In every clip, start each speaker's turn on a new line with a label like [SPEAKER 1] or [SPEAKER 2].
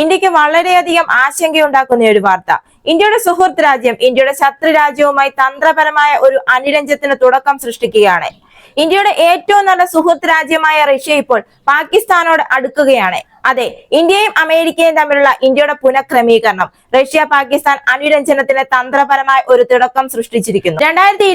[SPEAKER 1] ഇന്ത്യയ്ക്ക് വളരെയധികം ആശങ്കയുണ്ടാക്കുന്ന ഒരു വാർത്ത. ഇന്ത്യയുടെ സുഹൃത്ത് രാജ്യം ഇന്ത്യയുടെ ശത്രു രാജ്യവുമായി തന്ത്രപരമായ ഒരു അനുരഞ്ജത്തിന് തുടക്കം സൃഷ്ടിക്കുകയാണ്. ഇന്ത്യയുടെ ഏറ്റവും നല്ല സുഹൃത്ത് രാജ്യമായ റഷ്യ ഇപ്പോൾ പാകിസ്ഥാനോട് അടുക്കുകയാണ്. അതെ ഇന്ത്യയും അമേരിക്കയും തമ്മിലുള്ള ഇന്ത്യയുടെ പുനഃക്രമീകരണം റഷ്യ പാകിസ്ഥാൻ അനുരഞ്ജനത്തിന് തന്ത്രപരമായ ഒരു തുടക്കം സൃഷ്ടിച്ചിരിക്കുന്നു. രണ്ടായിരത്തി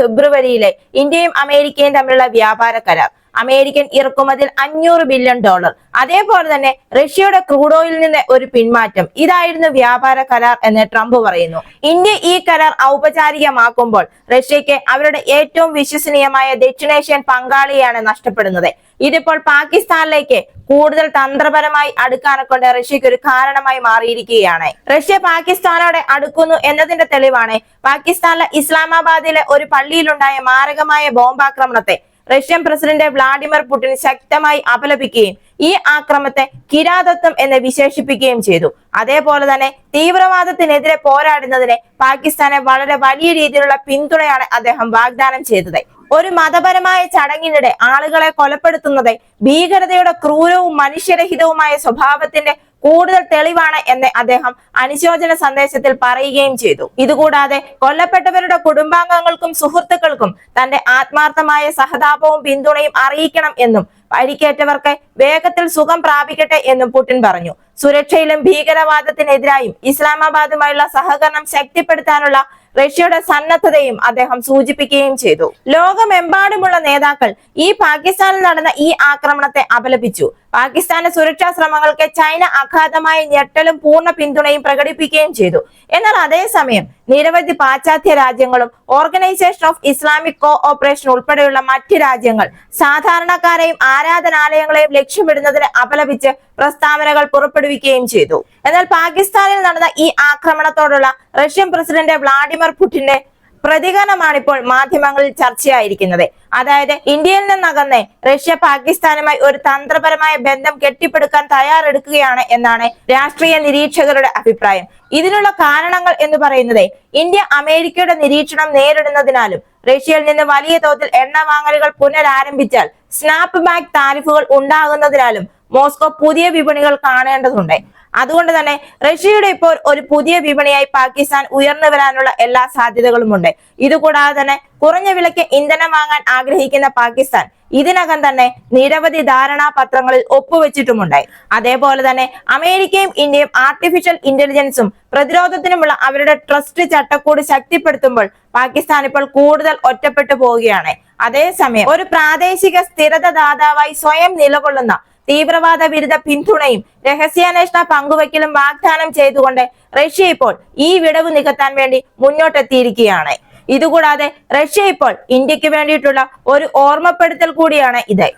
[SPEAKER 1] ഫെബ്രുവരിയിലെ ഇന്ത്യയും അമേരിക്കയും തമ്മിലുള്ള വ്യാപാര കരാർ. അമേരിക്കൻ ഇറക്കുമതിയിൽ അഞ്ഞൂറ് ബില്യൺ ഡോളർ അതേപോലെ തന്നെ റഷ്യയുടെ ക്രൂഡ് ഓയിലിൽ നിന്ന് ഒരു പിന്മാറ്റം. ഇതായിരുന്നു വ്യാപാര കരാർ എന്ന് ട്രംപ് പറയുന്നു. ഇന്ത്യ ഈ കരാർ ഔപചാരികമാക്കുമ്പോൾ റഷ്യയ്ക്ക് അവരുടെ ഏറ്റവും വിശ്വസനീയമായ ദക്ഷിണേഷ്യൻ പങ്കാളിയാണ് നഷ്ടപ്പെടുന്നത്. ഇതിപ്പോൾ പാകിസ്ഥാനിലേക്ക് കൂടുതൽ തന്ത്രപരമായി അടുക്കാനെ കൊണ്ട് റഷ്യക്ക് ഒരു കാരണമായി മാറിയിരിക്കുകയാണ്. റഷ്യ പാകിസ്ഥാനോടെ അടുക്കുന്നു എന്നതിന്റെ തെളിവാണ് പാകിസ്ഥാനിലെ ഇസ്ലാമാബാദിലെ ഒരു പള്ളിയിലുണ്ടായ മാരകമായ ബോംബാക്രമണത്തെ റഷ്യൻ പ്രസിഡന്റ് വ്ളാഡിമിർ പുടിൻ ശക്തമായി അപലപിക്കുകയും ഈ ആക്രമത്തെ കിരാതത്വം എന്ന് വിശേഷിപ്പിക്കുകയും ചെയ്തു. അതേപോലെ തന്നെ തീവ്രവാദത്തിനെതിരെ പോരാടുന്നതിന് പാകിസ്ഥാനെ വളരെ വലിയ രീതിയിലുള്ള പിന്തുണയാണ് അദ്ദേഹം വാഗ്ദാനം ചെയ്തത്. ഒരു മതപരമായ ചടങ്ങിനിടെ ആളുകളെ കൊലപ്പെടുത്തുന്നത് ഭീകരതയുടെ ക്രൂരവും മനുഷ്യരഹിതവുമായ സ്വഭാവത്തിന്റെ കൂടുതൽ തെളിവാണ് എന്ന് അദ്ദേഹം അനുശോചന സന്ദേശത്തിൽ പറയുകയും ചെയ്തു. ഇതുകൂടാതെ കൊല്ലപ്പെട്ടവരുടെ കുടുംബാംഗങ്ങൾക്കും സുഹൃത്തുക്കൾക്കും തന്റെ ആത്മാർത്ഥമായ സഹതാപവും പിന്തുണയും അറിയിക്കണം എന്നും പരിക്കേറ്റവർക്ക് വേഗത്തിൽ സുഖം പ്രാപിക്കട്ടെ എന്നും പുടിൻ പറഞ്ഞു. സുരക്ഷയിലും ഭീകരവാദത്തിനെതിരായും ഇസ്ലാമാബാദുമായുള്ള സഹകരണം ശക്തിപ്പെടുത്താനുള്ള റഷ്യയുടെ സന്നദ്ധതയും അദ്ദേഹം സൂചിപ്പിക്കുകയും ചെയ്തു. ലോകമെമ്പാടുമുള്ള നേതാക്കൾ ഈ പാകിസ്ഥാനിൽ നടന്ന ഈ ആക്രമണത്തെ അപലപിച്ചു. പാകിസ്ഥാന്റെ സുരക്ഷാ ശ്രമങ്ങൾക്ക് ചൈന അഗാധമായ ഞെട്ടലും പൂർണ പിന്തുണയും പ്രകടിപ്പിക്കുകയും ചെയ്തു. എന്നാൽ അതേസമയം നിരവധി പാശ്ചാത്യ രാജ്യങ്ങളും organisation of Islamic cooperation ഉൾപ്പെടെയുള്ള മറ്റ് രാജ്യങ്ങൾ സാധാരണക്കാരെയും ആരാധനാലയങ്ങളെയും ലക്ഷ്യമിടുന്നതിന് അപലപിച്ച് പ്രസ്താവനകൾ പുറപ്പെടുവിക്കുകയും ചെയ്തു. എന്നാൽ പാകിസ്ഥാനിൽ നടന്ന ഈ ആക്രമണത്തോടുള്ള റഷ്യൻ പ്രസിഡന്റ് വ്ളാഡിമിർ പുടിന്റെ പ്രതികരണമാണ് ഇപ്പോൾ മാധ്യമങ്ങളിൽ ചർച്ചയായിരിക്കുന്നത്. അതായത് ഇന്ത്യയിൽ നിന്നകന്ന് റഷ്യ പാകിസ്ഥാനുമായി ഒരു തന്ത്രപരമായ ബന്ധം കെട്ടിപ്പടുക്കാൻ തയ്യാറെടുക്കുകയാണ് എന്നാണ് രാഷ്ട്രീയ നിരീക്ഷകരുടെ അഭിപ്രായം. ഇതിനുള്ള കാരണങ്ങൾ എന്ന് പറയുന്നത് ഇന്ത്യ അമേരിക്കയുടെ നിരീക്ഷണം നേരിടുന്നതിനാലും റഷ്യയിൽ നിന്ന് വലിയ തോതിൽ എണ്ണ വാങ്ങലുകൾ പുനരാരംഭിച്ചാൽ സ്നാപ്പ് ബാക്ക് താരിഫുകൾ ഉണ്ടാകുന്നതിനാലും മോസ്കോ പുതിയ വിപണികൾ കാണേണ്ടതുണ്ട്. അതുകൊണ്ട് തന്നെ റഷ്യയുടെ ഇപ്പോൾ ഒരു പുതിയ വിപണിയായി പാകിസ്ഥാൻ ഉയർന്നു വരാനുള്ള എല്ലാ സാധ്യതകളുമുണ്ട്. ഇതുകൂടാതെ തന്നെ കുറഞ്ഞ വിലയ്ക്ക് ഇന്ധനം വാങ്ങാൻ ആഗ്രഹിക്കുന്ന പാകിസ്ഥാൻ ഇതിനകം തന്നെ നിരവധി ധാരണാപത്രങ്ങളിൽ ഒപ്പുവെച്ചിട്ടുമുണ്ടായി അതേപോലെ തന്നെ അമേരിക്കയും ഇന്ത്യയും ആർട്ടിഫിഷ്യൽ ഇന്റലിജൻസും പ്രതിരോധത്തിനുമുള്ള അവരുടെ ട്രസ്റ്റ് ചട്ടക്കൂട് ശക്തിപ്പെടുത്തുമ്പോൾ പാകിസ്ഥാൻ ഇപ്പോൾ കൂടുതൽ ഒറ്റപ്പെട്ടു പോവുകയാണ്. അതേസമയം ഒരു പ്രാദേശിക സ്ഥിരത ദാതാവായി സ്വയം നിലകൊള്ളുന്ന തീവ്രവാദ വിരുദ്ധ പിന്തുണയും രഹസ്യാന്വേഷണ പങ്കുവയ്ക്കലും വാഗ്ദാനം ചെയ്തുകൊണ്ട് റഷ്യ ഇപ്പോൾ ഈ വിടവ് നികത്താൻ വേണ്ടി മുന്നോട്ടെത്തിയിരിക്കുകയാണ്. ഇതുകൂടാതെ റഷ്യ ഇപ്പോൾ ഇന്ത്യയ്ക്ക് വേണ്ടിയിട്ടുള്ള ഒരു ഓർമ്മപ്പെടുത്തൽ കൂടിയാണ് ഇത്.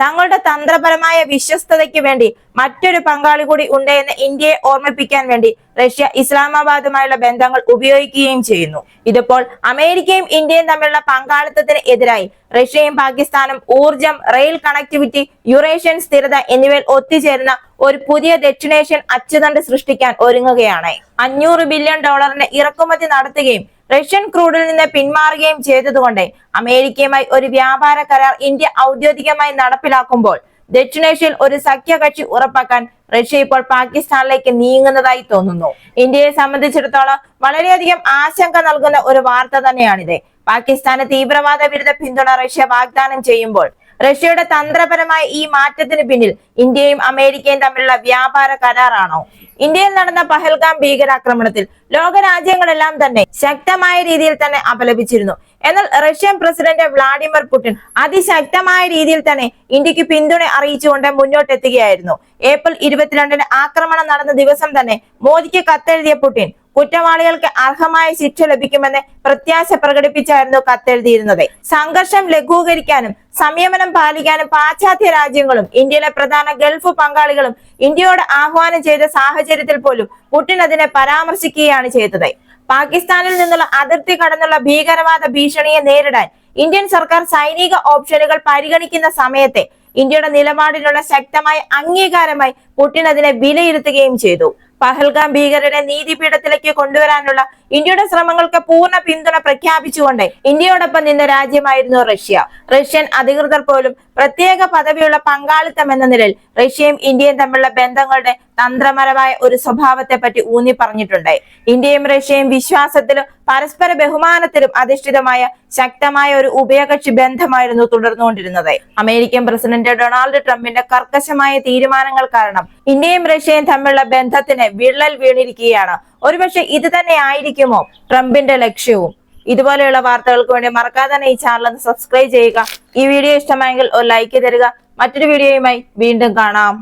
[SPEAKER 1] തങ്ങളുടെ തന്ത്രപരമായ വിശ്വസ്തതയ്ക്ക് വേണ്ടി മറ്റൊരു പങ്കാളി കൂടി ഉണ്ട് എന്ന് ഇന്ത്യയെ ഓർമ്മിപ്പിക്കാൻ വേണ്ടി റഷ്യ ഇസ്ലാമാബാദുമായുള്ള ബന്ധങ്ങൾ ഉപയോഗിക്കുകയും ചെയ്യുന്നു. ഇതിപ്പോൾ അമേരിക്കയും ഇന്ത്യയും തമ്മിലുള്ള പങ്കാളിത്തത്തിന് എതിരായി റഷ്യയും പാകിസ്ഥാനും ഊർജം റെയിൽ കണക്ടിവിറ്റി യുറേഷ്യൻ സ്ഥിരത എന്നിവയിൽ ഒത്തുചേരുന്ന ഒരു പുതിയ ദക്ഷിണേഷ്യൻ അച്ചുതണ്ട് സൃഷ്ടിക്കാൻ ഒരുങ്ങുകയാണ്. അഞ്ഞൂറ് ബില്യൺ ഡോളറിന്റെ ഇറക്കുമതി നടത്തുകയും റഷ്യൻ ക്രൂഡിൽ നിന്ന് പിന്മാറുകയും ചെയ്തതുകൊണ്ട് അമേരിക്കയുമായി ഒരു വ്യാപാര കരാർ ഇന്ത്യ ഔദ്യോഗികമായി നടപ്പിലാക്കുമ്പോൾ ദക്ഷിണേഷ്യയിൽ ഒരു സഖ്യകക്ഷി ഉറപ്പാക്കാൻ റഷ്യ ഇപ്പോൾ പാകിസ്ഥാനിലേക്ക് നീങ്ങുന്നതായി തോന്നുന്നു. ഇന്ത്യയെ സംബന്ധിച്ചിടത്തോളം വളരെയധികം ആശങ്ക നൽകുന്ന ഒരു വാർത്ത തന്നെയാണിത്. പാകിസ്ഥാന് തീവ്രവാദ വിരുദ്ധ പിന്തുണ റഷ്യ വാഗ്ദാനം ചെയ്യുമ്പോൾ റഷ്യയുടെ തന്ത്രപരമായ ഈ മാറ്റത്തിന് പിന്നിൽ ഇന്ത്യയും അമേരിക്കയും തമ്മിലുള്ള വ്യാപാര കരാറാണോ? ഇന്ത്യയിൽ നടന്ന പഹൽഗാം ഭീകരാക്രമണത്തിൽ ലോകരാജ്യങ്ങളെല്ലാം തന്നെ ശക്തമായ രീതിയിൽ തന്നെ അപലപിച്ചിരുന്നു. എന്നാൽ റഷ്യൻ പ്രസിഡന്റ് വ്ളാഡിമിർ പുടിൻ അതിശക്തമായ രീതിയിൽ തന്നെ ഇന്ത്യയ്ക്ക് പിന്തുണ അറിയിച്ചുകൊണ്ട് മുന്നോട്ടെത്തുകയായിരുന്നു. ഏപ്രിൽ ഇരുപത്തിരണ്ടിന് ആക്രമണം നടന്ന ദിവസം തന്നെ മോദിക്ക് കത്തെഴുതിയ പുടിൻ കുറ്റവാളികൾക്ക് അർഹമായ ശിക്ഷ ലഭിക്കുമെന്ന് പ്രത്യാശ പ്രകടിപ്പിച്ചായിരുന്നു കത്തെഴുതിയിരുന്നത്. സംഘർഷം ലഘൂകരിക്കാനും സംയമനം പാലിക്കാനും പാശ്ചാത്യ രാജ്യങ്ങളും ഇന്ത്യയിലെ പ്രധാന ഗൾഫ് പങ്കാളികളും ഇന്ത്യയോട് ആഹ്വാനം ചെയ്ത സാഹചര്യത്തിൽ പോലും പുടിൻ അതിനെ പരാമർശിക്കുകയാണ് ചെയ്തത്. പാകിസ്ഥാനിൽ നിന്നുള്ള അതിർത്തി കടന്നുള്ള ഭീകരവാദ ഭീഷണിയെ നേരിടാൻ ഇന്ത്യൻ സർക്കാർ സൈനിക ഓപ്ഷനുകൾ പരിഗണിക്കുന്ന സമയത്തെ ഇന്ത്യയുടെ നിലപാടിനുള്ള ശക്തമായ അംഗീകാരമായി പുടിൻ അതിനെ വിലയിരുത്തുകയും ചെയ്തു. പഹൽഗാം ഭീകരരെ നീതിപീഠത്തിലേക്ക് കൊണ്ടുവരാനുള്ള ഇന്ത്യയുടെ ശ്രമങ്ങൾക്ക് പൂർണ പിന്തുണ പ്രഖ്യാപിച്ചുകൊണ്ട് ഇന്ത്യയോടൊപ്പം നിന്ന രാജ്യമായിരുന്നു റഷ്യ. റഷ്യൻ അധികൃതർ പോലും പ്രത്യേക പദവിയുള്ള പങ്കാളിത്തം എന്ന നിലയിൽ റഷ്യയും ഇന്ത്യയും തമ്മിലുള്ള ബന്ധങ്ങളുടെ തന്ത്രപരമായ ഒരു സ്വഭാവത്തെ പറ്റി ഊന്നി പറഞ്ഞിട്ടുണ്ട് ഇന്ത്യയും റഷ്യയും വിശ്വാസത്തിലും പരസ്പര ബഹുമാനത്തിലും അധിഷ്ഠിതമായ ശക്തമായ ഒരു ഉഭയകക്ഷി ബന്ധമായിരുന്നു തുടർന്നുകൊണ്ടിരുന്നത്. അമേരിക്കൻ പ്രസിഡന്റ് ഡൊണാൾഡ് ട്രംപിന്റെ കർക്കശമായ തീരുമാനങ്ങൾ കാരണം ഇന്ത്യയും റഷ്യയും തമ്മിലുള്ള ബന്ധത്തിന് വിള്ളൽ വീണിരിക്കുകയാണ്. ഒരുപക്ഷെ ഇത് തന്നെ ആയിരിക്കുമോ ട്രംപിന്റെ ലക്ഷ്യവും? ഇതുപോലെയുള്ള വാർത്തകൾക്ക് വേണ്ടി മറക്കാതെ തന്നെ ഈ ചാനൽ സബ്സ്ക്രൈബ് ചെയ്യുക. ഈ വീഡിയോ ഇഷ്ടമായെങ്കിൽ ഒരു ലൈക്ക് തരിക. മറ്റൊരു വീഡിയോയുമായി വീണ്ടും കാണാം.